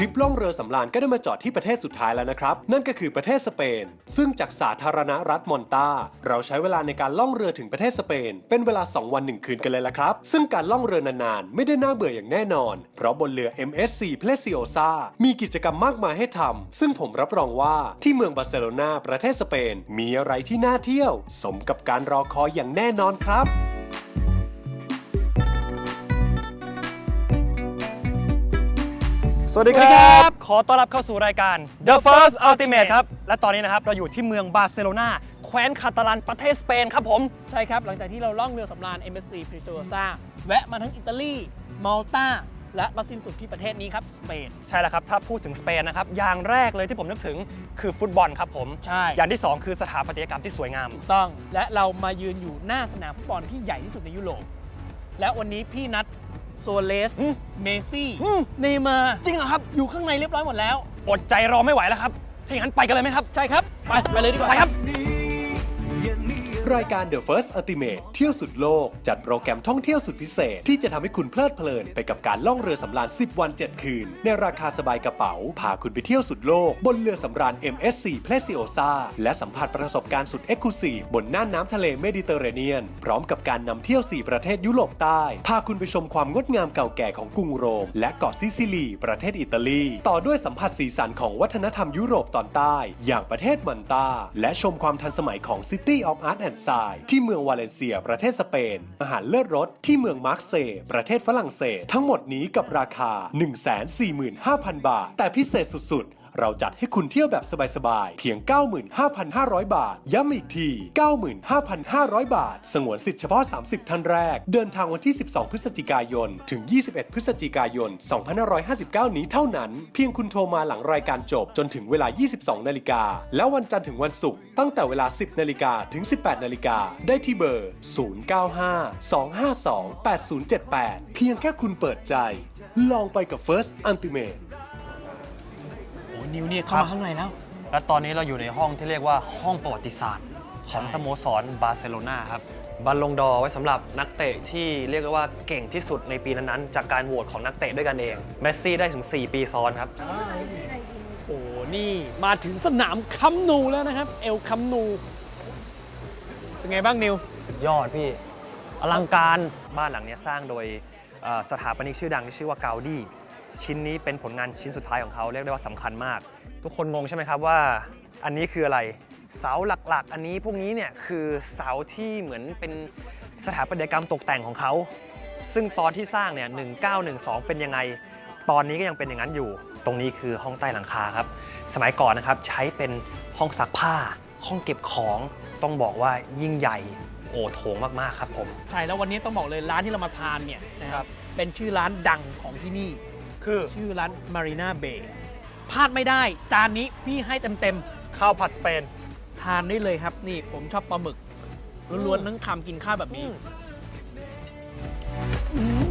ทริปล่องเรือสำราญก็ได้มาจอดที่ประเทศสุดท้ายแล้วนะครับ นั่นก็คือประเทศสเปน ซึ่งจากสาธารณรัฐมอนตา เราใช้เวลาในการล่องเรือถึงประเทศสเปน เป็นเวลา 2 วัน 1 คืนกันเลยละครับ ซึ่งการล่องเรือนานๆ ไม่ได้น่าเบื่ออย่างแน่นอน เพราะบนเรือ MSC Preciosa มีกิจกรรมมากมายให้ทำซึ่งผมรับรองว่าที่เมืองบาร์เซโลนาประเทศสเปน มีอะไรที่น่าเที่ยว สมกับการรอคอยอย่างแน่นอนครับ วัสดีครับ ขอต้อนรับเข้าสู่รายการ The First Ultimate ครับ และตอนนี้นะครับ เราอยู่ที่เมืองบาร์เซโลนาแคว้นคาตาลันประเทศสเปนครับผม ใช่ครับ หลังจากที่เราล่องเรือสำราญ MSC p r e c i o s a แวะมาทั้งอิตาลีมัลตาและมาสิ้นสุดที่ประเทศนี้ครับ สเปน ใช่แล้วครับ ถ้าพูดถึงสเปนนะครับ อย่างแรกเลยที่ผมนึกถึงคือฟุตบอลครับผม ใช่ อย่างที่ 2 คือสถาปัตยกรรมที่สวยงาม ต้อง และเรามายืนอยู่หน้าสนามฟุตบอลที่ใหญ่ที่สุดในยุโรป และวันนี้พี่นัด โซเลส อืม เมซี่อืม เนย์มาร์จริงเหรอครับ อยู่ข้างในเรียบร้อยหมดแล้ว อดใจรอไม่ไหวแล้วครับถ้าอย่างนั้นไปกันเลยไหมครับ ใช่ครับ ไป ไปเลยดีกว่า ไปครับ รายการ The First Ultimate เที่ยวสุดโลก จัดโปรแกรมท่องเที่ยวสุดพิเศษ ที่จะทำให้คุณเพลิดเพลินไปกับการล่องเรือสำราญ 10 วัน 7 คืน ในราคาสบายกระเป๋า พาคุณไปเที่ยวสุดโลก บนเรือสำราญ MSC Preciosa และสัมผัสประสบการณ์สุดเอ็กซ์คลูซีฟบนน่านน้ำทะเลเมดิเตอร์เรเนียน พร้อมกับการนำเที่ยว 4 ประเทศยุโรปใต้ พาคุณไปชมความงดงามเก่าแก่ของกรุงโรม และเกาะซิซิลี ประเทศอิตาลี ต่อด้วยสัมผัสสีสันของวัฒนธรรมยุโรปตอนใต้ อย่างประเทศมันตาและชมความทันสมัยของ City of Art and ซายที่เมืองวาเลนเซียประเทศสเปน อาหารเลิศรสที่เมืองมาร์กเซย์ประเทศฝรั่งเศส ทั้งหมดนี้กับราคา 145,000 บาท แต่พิเศษสุดๆ เราจัดให้คุณเที่ยวแบบสบายๆ เพียง 95,500 บาท ย้ำอีกที 95,500 บาท สงวนสิทธิ์เฉพาะ 30 ท่านแรก เดินทางวันที่ 12 พฤศจิกายน ถึง 21 พฤศจิกายน 2559 นี้เท่านั้น เพียงคุณโทรมาหลังรายการจบจนถึงเวลา 22 นาฬิกา แล้ววันจันทร์ถึงวันศุกร์ตั้งแต่เวลา 10 นาฬิกาถึง 18 นาฬิกา ได้ที่เบอร์ 095-252-8078 เพียงแค่คุณเปิดใจ ลองไปกับ First Ultimate นิวเนี่ยเข้ามาข้างในแล้ว และตอนนี้เราอยู่ในห้องที่เรียกว่าห้องประวัติศาสตร์ ของสโมสรบาร์เซโลนาครับบัลลงดอร์ไว้สำหรับนักเตะที่เรียกได้ว่าเก่งที่สุดในปีนั้นๆ จากการโหวตของนักเตะด้วยกันเองเมสซี่ได้ถึง 4 ปีซ้อนครับ โอ้ นี่มาถึงสนามคัมนูแล้วนะครับ เอลคัมนู เป็นไงบ้างนิว สุดยอดพี่ อลังการบ้านหลังเนี้ยสร้างโดยเอ่อสถาปนิกชื่อดังที่ชื่อว่าเกาดี ชิ้นนี้เป็นผลงานชิ้นสุดท้ายของเขาเรียกได้ว่าสำคัญมาก ทุกคนงงใช่ไหมครับว่า อันนี้คืออะไรเสาหลักๆ อันนี้พวกนี้เนี่ยคือเสาที่เหมือนเป็นสถาปัตยกรรมตกแต่งของเขา ซึ่งตอนที่สร้างเนี่ย1912 เป็นยังไง ตอนนี้ก็ยังเป็นอย่างนั้นอยู่ ตรงนี้คือห้องใต้หลังคาครับ สมัยก่อนนะครับใช้เป็นห้องซักผ้า ห้องเก็บของ ต้องบอกว่ายิ่งใหญ่โอโถงมากๆครับผม ใช่แล้ววันนี้ต้องบอกเลยร้านที่เรามาทานเนี่ยนะครับเป็นชื่อร้านดังของที่นี่ คือชื่อร้านมารีนาเบย์พลาดไม่ได้จานนี้พี่ให้เต็มข้าวผัดสเปนทานได้เลยครับ นี่ผมชอบปลาหมึกล้วนๆทั้งคำกินข้าวแบบนี้อืม